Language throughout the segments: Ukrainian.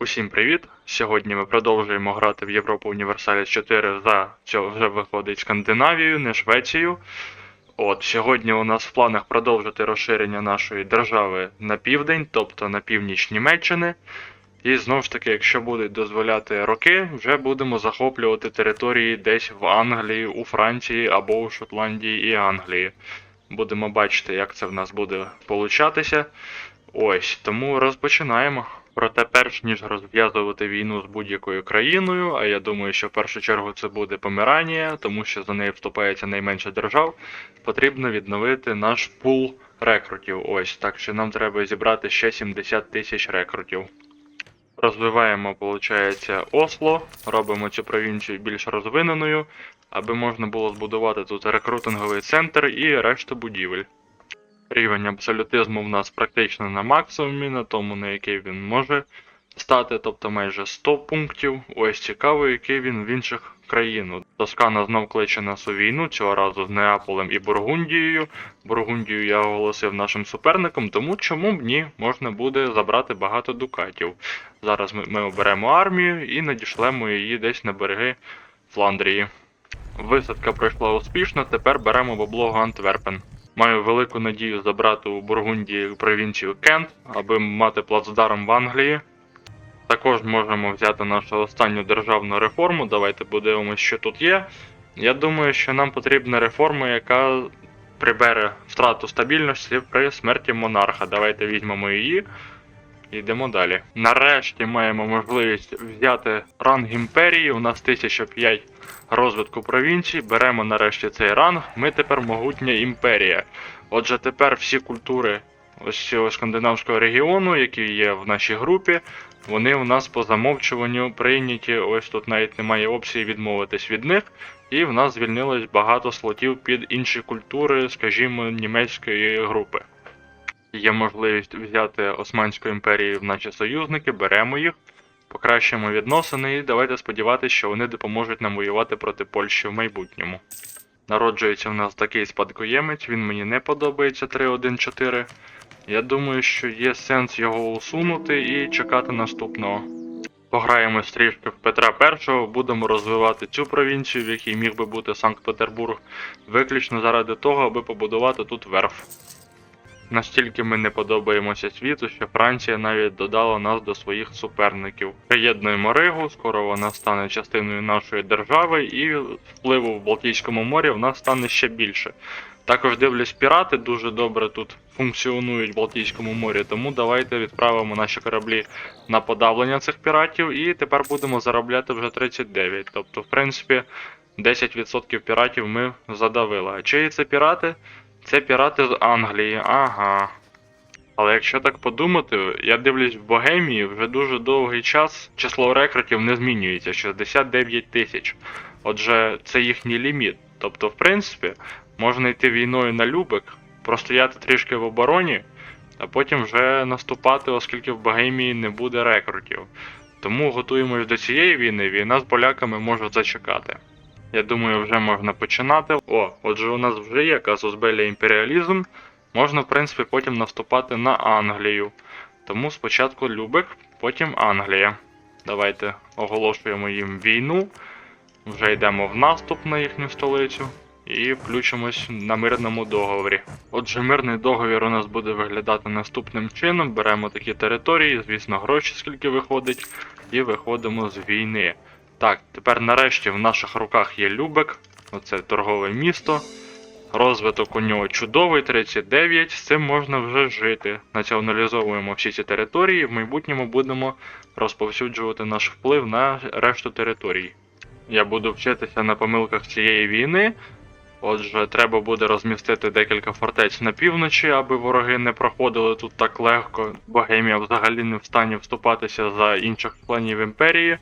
Усім привіт! Сьогодні ми продовжуємо грати в Європу Універсаліс 4 за що вже виходить Скандинавію, не Швецію. От сьогодні у нас в планах продовжити розширення нашої держави на південь, тобто на північ Німеччини. І знову ж таки, якщо будуть дозволяти роки, вже будемо захоплювати території десь в Англії, у Франції або у Шотландії і Англії. Будемо бачити, як це в нас буде получатися. Ось, тому розпочинаємо. Проте, перш ніж розв'язувати війну з будь-якою країною, а я думаю, що в першу чергу це буде Померанія, тому що за нею вступається найменше держав, потрібно відновити наш пул рекрутів. Ось, так що нам треба зібрати ще 70 тисяч рекрутів. Розвиваємо, виходить, Осло, робимо цю провінцію більш розвиненою, аби можна було збудувати тут рекрутинговий центр і решту будівель. Рівень абсолютизму в нас практично на максимумі, на тому, на який він може стати, тобто майже 100 пунктів. Ось цікаво, який він в інших країн. Тоскана знов кличе нас у війну, цього разу з Неаполем і Бургундією. Бургундію я оголосив нашим суперником, тому чому б ні, можна буде забрати багато дукатів. Зараз ми, ми оберемо армію і надішлемо її десь на береги Фландрії. Висадка пройшла успішно, тепер беремо облогу Антверпен. Маю велику надію забрати у Бургундії провінцію Кент, аби мати плацдарм в Англії. Також можемо взяти нашу останню державну реформу. Давайте подивимося, що тут є. Я думаю, що нам потрібна реформа, яка прибере втрату стабільності при смерті монарха. Давайте візьмемо її. Йдемо далі. Нарешті маємо можливість взяти ранг імперії. У нас 1005 розвитку провінцій. Беремо нарешті цей ранг. Ми тепер могутня імперія. Отже, тепер всі культури ось цього скандинавського регіону, які є в нашій групі, вони у нас по замовчуванню прийняті. Ось тут навіть немає опції відмовитись від них. І в нас звільнилось багато слотів під інші культури, скажімо, німецької групи. Є можливість взяти Османську імперію в наші союзники, беремо їх, покращимо відносини і давайте сподіватися, що вони допоможуть нам воювати проти Польщі в майбутньому. Народжується в нас такий спадкоємець, він мені не подобається 3.1.4. Я думаю, що є сенс його усунути і чекати наступного. Пограємо трішки в Петра І, будемо розвивати цю провінцію, в якій міг би бути Санкт-Петербург, виключно заради того, аби побудувати тут верф. Настільки ми не подобаємося світу, що Франція навіть додала нас до своїх суперників. Приєднуємо Ригу, скоро вона стане частиною нашої держави, і впливу в Балтійському морі в нас стане ще більше. Також дивлюсь, пірати дуже добре тут функціонують в Балтійському морі, тому давайте відправимо наші кораблі на подавлення цих піратів, і тепер будемо заробляти вже 39. Тобто, в принципі, 10% піратів ми задавили. А чиї це пірати? Це пірати з Англії, ага. Але якщо так подумати, я дивлюсь в Богемії вже дуже довгий час число рекрутів не змінюється 69 тисяч. Отже, це їхній ліміт. Тобто, в принципі, можна йти війною на Любек, простояти трішки в обороні, а потім вже наступати, оскільки в Богемії не буде рекрутів. Тому готуємось до цієї війни, війна з поляками може зачекати. Я думаю, вже можна починати. О, отже, у нас вже є казус Белі імперіалізм. Можна, в принципі, потім наступати на Англію. Тому спочатку Любек, потім Англія. Давайте оголошуємо їм війну. Вже йдемо в наступ на їхню столицю і включимось на мирному договорі. Отже, мирний договір у нас буде виглядати наступним чином. Беремо такі території, звісно, гроші скільки виходить, і виходимо з війни. Так, тепер нарешті в наших руках є Любек, оце торгове місто. Розвиток у нього чудовий, 39, з цим можна вже жити. Націоналізовуємо всі ці території, в майбутньому будемо розповсюджувати наш вплив на решту територій. Я буду вчитися на помилках цієї війни. Отже, треба буде розмістити декілька фортець на півночі, аби вороги не проходили тут так легко. Богемія взагалі не в стані вступатися за інших членів імперії.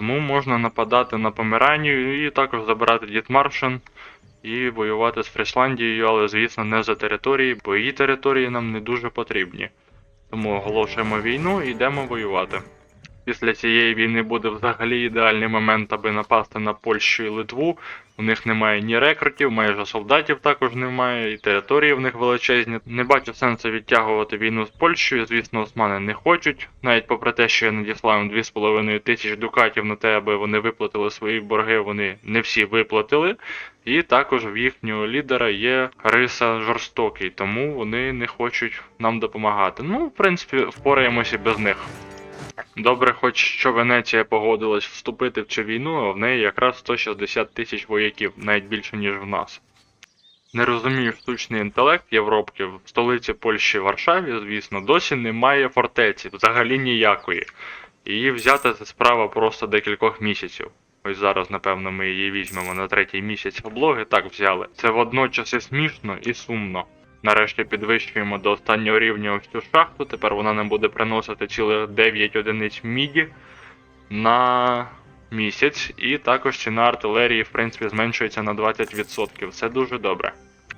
Тому можна нападати на Померанію і також забирати Дітмаршин і воювати з Фрісландією, але звісно не за території, бо її території нам не дуже потрібні. Тому оголошуємо війну і йдемо воювати. Після цієї війни буде взагалі ідеальний момент, аби напасти на Польщу і Литву. У них немає ні рекрутів, майже солдатів також немає, і території в них величезні. Не бачу сенсу відтягувати війну з Польщею. Звісно, османи не хочуть. Навіть попри те, що я надіслав їм 2,5 тисяч дукатів на те, аби вони виплатили свої борги, вони не всі виплатили. І також в їхнього лідера є риса жорстокий, тому вони не хочуть нам допомагати. Ну, в принципі, впораємося без них. Добре, хоч що Венеція погодилась вступити в цю війну, а в неї якраз 160 тисяч вояків, навіть більше, ніж в нас. Не розумію штучний інтелект Європки в столиці Польщі Варшаві, звісно, досі немає фортеці, взагалі ніякої. Її взяти це справа просто декількох місяців. Ось зараз, напевно, ми її візьмемо на третій місяць облоги, так взяли. Це водночас і смішно, і сумно. Нарешті підвищуємо до останнього рівня ось цю шахту. Тепер вона нам буде приносити цілих 9 одиниць міді на місяць. І також ціна артилерії, в принципі, зменшується на 20%. Це дуже добре.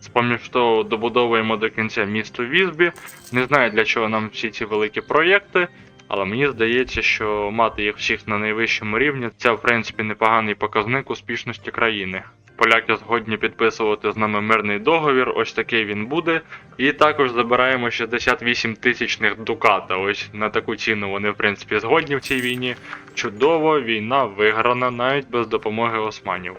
З-поміж того, добудовуємо до кінця місто Візбі. Не знаю, для чого нам всі ці великі проєкти. Але мені здається, що мати їх всіх на найвищому рівні це в принципі непоганий показник успішності країни. Поляки згодні підписувати з нами мирний договір, ось такий він буде. І також забираємо 68 тисячних дуката. Ось на таку ціну вони в принципі згодні в цій війні. Чудово, війна виграна навіть без допомоги османів.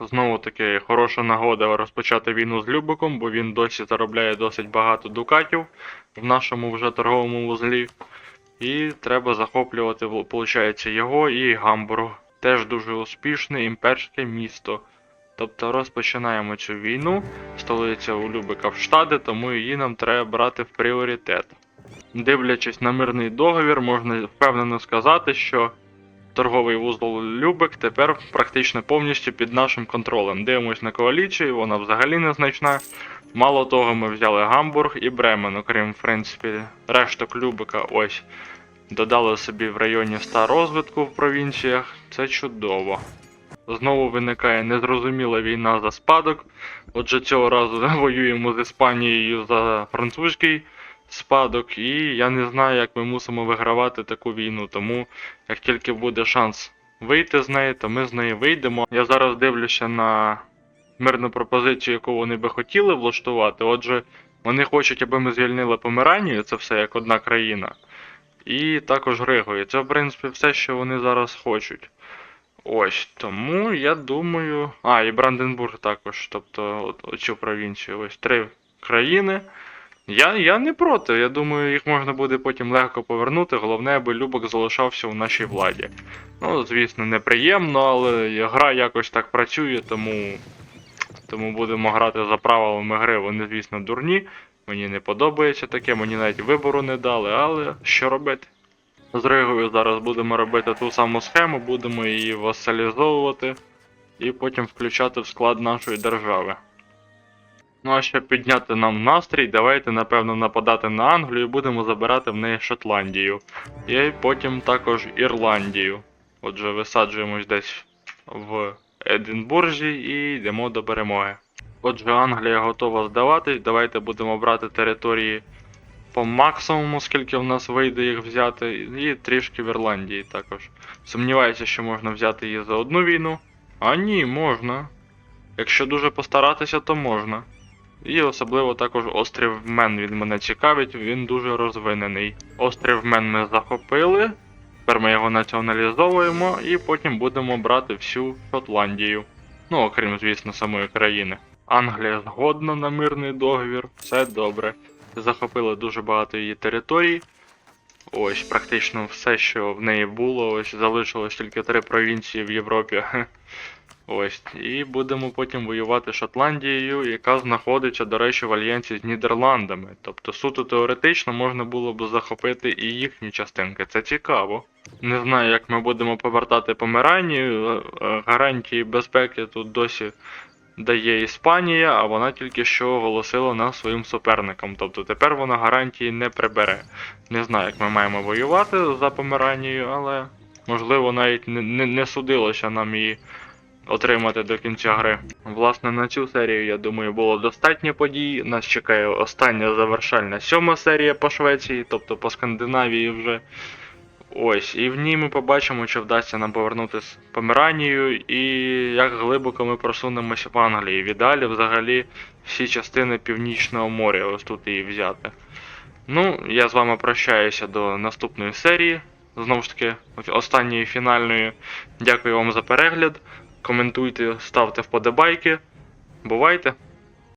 Знову таки хороша нагода розпочати війну з Любиком, бо він досі заробляє досить багато дукатів в нашому вже торговому вузлі. І треба захоплювати, виходить, його і Гамбург. Теж дуже успішне імперське місто. Тобто розпочинаємо цю війну, столиця у Любика в штади, тому її нам треба брати в пріоритет. Дивлячись на мирний договір, можна впевнено сказати, що торговий вузол Любик тепер практично повністю під нашим контролем. Дивимось на коаліцію, вона взагалі незначна. Мало того, ми взяли Гамбург і Бремен, окрім, в принципі, решток Любика ось. Додали собі в районі 100 розвитку в провінціях. Це чудово. Знову виникає незрозуміла війна за спадок. Отже, цього разу воюємо з Іспанією за французький спадок, і я не знаю, як ми мусимо вигравати таку війну. Тому як тільки буде шанс вийти з неї, то ми з неї вийдемо. Я зараз дивлюся на мирну пропозицію, яку вони би хотіли влаштувати. Отже, вони хочуть, аби ми звільнили Померанію, це все як одна країна. І також Ригою. Це, в принципі, все, що вони зараз хочуть. Ось, тому я думаю. А, і Бранденбург також, тобто оцю провінцію. Ось три країни. Я, я не проти. Я думаю, їх можна буде потім легко повернути. Головне, аби Любок залишався у нашій владі. Ну, звісно, неприємно, але гра якось так працює, тому. Тому будемо грати за правилами гри. Вони, звісно, дурні. Мені не подобається таке, мені навіть вибору не дали, але що робити? З Ригою зараз будемо робити ту саму схему, будемо її васалізовувати і потім включати в склад нашої держави. Ну а щоб підняти нам настрій, давайте напевно нападати на Англію і будемо забирати в неї Шотландію. І потім також Ірландію. Отже, висаджуємось десь в Единбурзі і йдемо до перемоги. Отже, Англія готова здаватись, давайте будемо брати території по максимуму, скільки в нас вийде їх взяти, і трішки в Ірландії також. Сумніваюся, що можна взяти її за одну війну. А ні, можна. Якщо дуже постаратися, то можна. І особливо також острів Мен він мене цікавить, він дуже розвинений. Острів Мен ми захопили, тепер ми його націоналізовуємо і потім будемо брати всю Шотландію. Ну, окрім, звісно, самої країни. Англія згодна на мирний договір, все добре. Захопили дуже багато її територій. Ось практично все, що в неї було. Ось залишилось тільки три провінції в Європі. Ось. І будемо потім воювати Шотландією, яка знаходиться, до речі, в альянсі з Нідерландами. Тобто суто теоретично можна було б захопити і їхні частинки. Це цікаво. Не знаю, як ми будемо повертати Померанію. е, Гарантії безпеки тут досі дає Іспанія, а вона тільки що оголосила нас своїм суперником. Тобто тепер вона гарантії не прибере. Не знаю, як ми маємо воювати за Померанією, але можливо навіть не, не, не судилося нам її отримати до кінця гри. Власне, на цю серію, я думаю, було достатньо подій. Нас чекає остання завершальна сьома серія по Швеції, тобто по Скандинавії вже. Ось, і в ній ми побачимо, чи вдасться нам повернути з Померанію і як глибоко ми просунемося в Англії. В ідеалі взагалі всі частини Північного моря, ось тут і взяти. Ну, я з вами прощаюся до наступної серії. Знову ж таки, останньої фінальної. Дякую вам за перегляд. Коментуйте, ставте вподобайки. Бувайте!